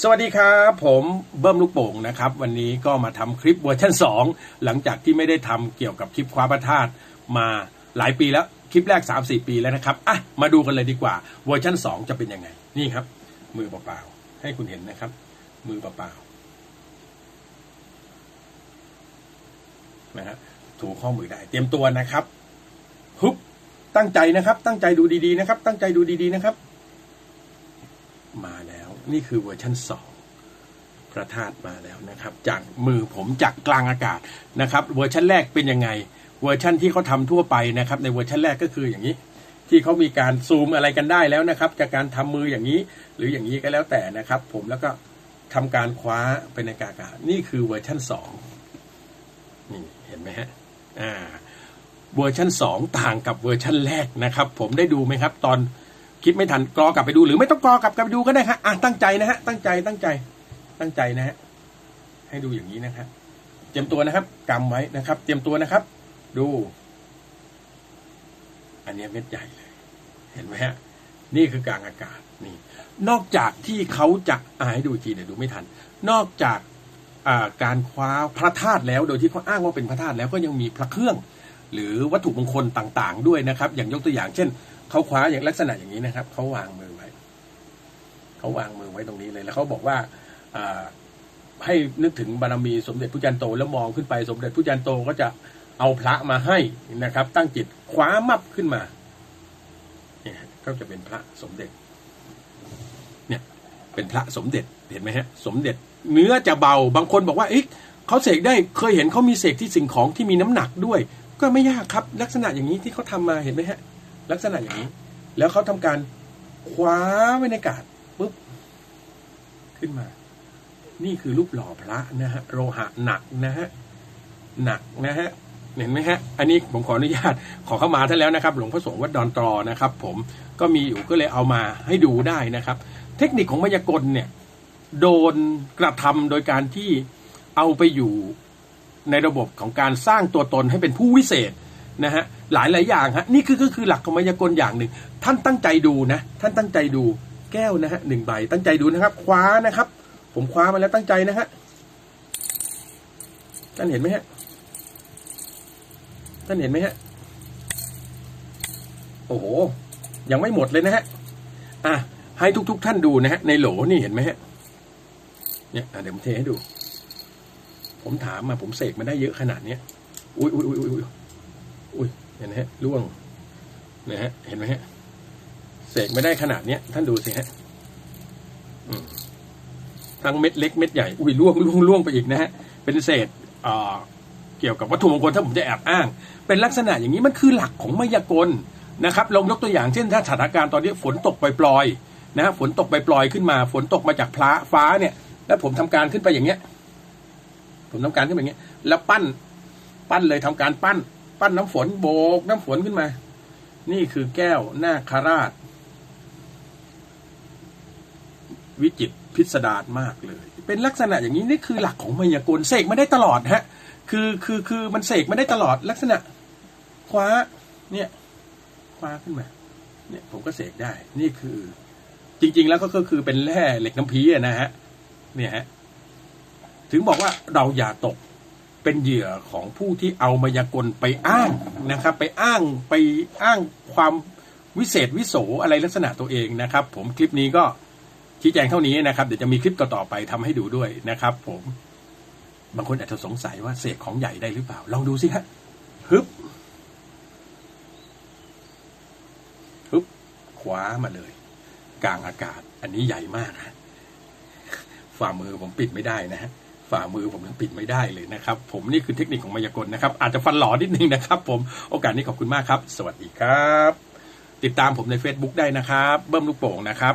สวัสดีครับ ผมเบิ้มลูกโป่งนะครับ วันนี้ก็มาทำคลิปเวอร์ชัน2 หลังจากที่ไม่ได้ทำเกี่ยวกับคลิปคว้าพระธาตุมาหลายปีแล้ว คลิปแรก 3-4 ปีแล้วนะครับ อะ มาดูกันเลยดีกว่า เวอร์ชัน2 จะเป็นยังไง นี่ครับ มือเปล่าๆให้คุณเห็นนะครับ มือเปล่าๆนะฮะถูข้อมือได้ เตรียมตัวนะครับฮึบตั้งใจนะครับ ตั้งใจดูดีๆนะครับ ตั้งใจดูดีๆนะครับ นี่คือเวอร์ชันสองพระธาตุมาแล้วนะครับ จากมือผมจากกลางอากาศนะครับ เวอร์ชันแรกเป็นยังไง เวอร์ชันที่เขาทำทั่วไปนะครับ ในเวอร์ชันแรกก็คืออย่างนี้ ที่เขามีการซูมอะไรกันได้แล้วนะครับ จากการทำมืออย่างนี้ หรืออย่างนี้ก็แล้วแต่นะครับ ผมแล้วก็ทำการคว้าไปในอากาศนี่คือเวอร์ชันสองนี่เห็นไหมฮะอ่าเวอร์ชันสองต่างกับเวอร์ชันแรกนะครับ ผมได้ดูไหมครับ ตอน คิดไม่ทันกรอกลับไปดูหรือไม่ต้องกรอกลับกลับไปดูก็ได้ฮะอะตั้งใจนะฮะตั้งใจตั้งใจ ตั้งใจนะฮะให้ดูอย่างนี้นะครับเตรียมตัวนะครับกำไว้นะครับ เตรียมตัวนะครับ ดู อันนี้เม็ดใหญ่เลย เห็นไหมฮะ นี่คือกลางอากาศนี่ นอกจากที่เขาจะอ่าให้ดูอีเดี๋ยดูไม่ทัน นอกจากาการคว้าพระธาตุแล้วโดยที่เขาอ้างว่าเป็นพระธาตุแล้วก็ยังมีพระเครื่อง หรือวัตถุมงคลต่างๆ ด้วยนะครับ อย่างยกตัวอย่างเช่น เขาคว้าอย่างลักษณะอย่างนี้นะครับ เขาวางมือไว้ เขาวางมือไว้ตรงนี้เลย แล้วเขาบอกว่าอให้นึกถึงบารมีสมเด็จพระจันโตแล้วมองขึ้นไปสมเด็จพระจันโตก็จะเอาพระมาให้นะครับ ตั้งจิตคว้ามับขึ้นมา เนี่ยก็จะเป็นพระสมเด็จ เนี่ย เป็นพระสมเด็จเห็นไหมฮะ สมเด็จ เนื้อจะเบาบางคนบอกว่าเอ๊ะเขาเสกได้เคยเห็นเขามีเสกที่สิ่งของที่มีน้ำหนักด้วย ก็ไม่ยากครับ ลักษณะอย่างนี้ที่เขาทำมาเห็นไหมฮะ ลักษณะอย่างนี้ แล้วเขาทำการคว้าไว้ในอากาศปุ๊บขึ้นมา นี่คือรูปหล่อพระนะฮะโลหะหนักนะฮะหนักนะฮะเห็นไหมฮะ อันนี้ผมขออนุญาตขอเข้ามาท่านแล้วนะครับ หลวงพ่อสงฆ์วัดดอนตรอนะครับ ผมก็มีอยู่ก็เลยเอามาให้ดูได้นะครับ เทคนิคของมายากลเนี่ย โดนกระทำโดยการที่เอาไปอยู่ในระบบของการสร้างตัวตนให้เป็นผู้วิเศษ นะฮะหลายหลายอย่างฮะนี่คือก็คือหลักของมายากลอย่างหนึ่ง ท่านตั้งใจดูนะ ท่านตั้งใจดูแก้วนะฮะหนึ่งใบตั้งใจดูนะครับ คว้านะครับ ผมคว้ามาแล้วตั้งใจนะฮะท่านเห็นไหมฮะท่านเห็นไหมฮะโอ้โหยังไม่หมดเลยนะฮะอะให้ทุกๆท่านดูนะฮะในโหลนี่เห็นไหมฮะเนี่ยเดี๋ยวผมเทให้ดู ผมถามมาผมเสกมาได้เยอะขนาดเนี้ยอุ้ยอุ้ยอุ้ยอุ้ย อุ้ยเห็นไหมฮะล่วงนะฮะเห็นไหมฮะเสกไม่ได้ขนาดเนี้ยท่านดูสิฮะทั้งเม็ดเล็กเม็ดใหญ่อุ้ยล่วงล่วงล่วงไปอีกนะฮะเป็นเศษเกี่ยวกับวัตถุมงคลถ้าผมจะแอบอ้าง เป็นลักษณะอย่างนี้มันคือหลักของมายากลนะครับลองยกตัวอย่างเช่น ถ้าสถานการณ์ตอนนี้ฝนตกปล่อยๆนะฮะฝนตกปล่อยๆขึ้นมา ฝนตกมาจากพระฟ้าเนี่ย แล้วผมทำการขึ้นไปอย่างเงี้ย ผมทำการขึ้นไปอย่างเงี้ย แล้วปั้น ปั้นเลยทำการปั้น ปั้นน้ำฝนโบกน้ำฝนขึ้นมา นี่คือแก้วนาคราช วิจิตพิสดารมากเลย เป็นลักษณะอย่างนี้นี่คือหลักของมายากลเสกไมาได้ตลอดฮะ คือคือคือมันเสกไมาได้ตลอดลักษณะ คว้า เนี่ย คว้าขึ้นมา เนี่ยผมก็เสกได้ นี่คือ จริง ๆ แล้วก็คือเป็นแร่เหล็กน้ำพีนะฮะ เนี่ยฮะ ถึงบอกว่าเราอย่าตก เป็นเหยื่อของผู้ที่เอามายากลไปอ้างนะครับ ไปอ้างไปอ้างความวิเศษวิโสอะไรลักษณะตัวเองนะครับ ผมคลิปนี้ก็ชี้แจงเท่านี้นะครับเดี๋ยวจะมีคลิปต่อๆไปทำให้ดูด้วยนะครับ ผมบางคนอาจจะสงสัยว่าเสกของใหญ่ได้หรือเปล่า ลองดูสิฮะฮึบฮึบคว้ามาเลย กลางอากาศ อันนี้ใหญ่มากฮะฝ่ามือผมปิดไม่ได้นะฮะ ฝ่ามือผมยังปิดไม่ได้เลยนะครับ ผมนี่คือเทคนิคของมายากลนะครับ อาจจะฟันหลอนิดนึงนะครับ ผมโอกาสนี้ขอบคุณมากครับ สวัสดีครับ ติดตามผมใน Facebook ได้นะครับ เบิ้มลูกโป่งนะครับ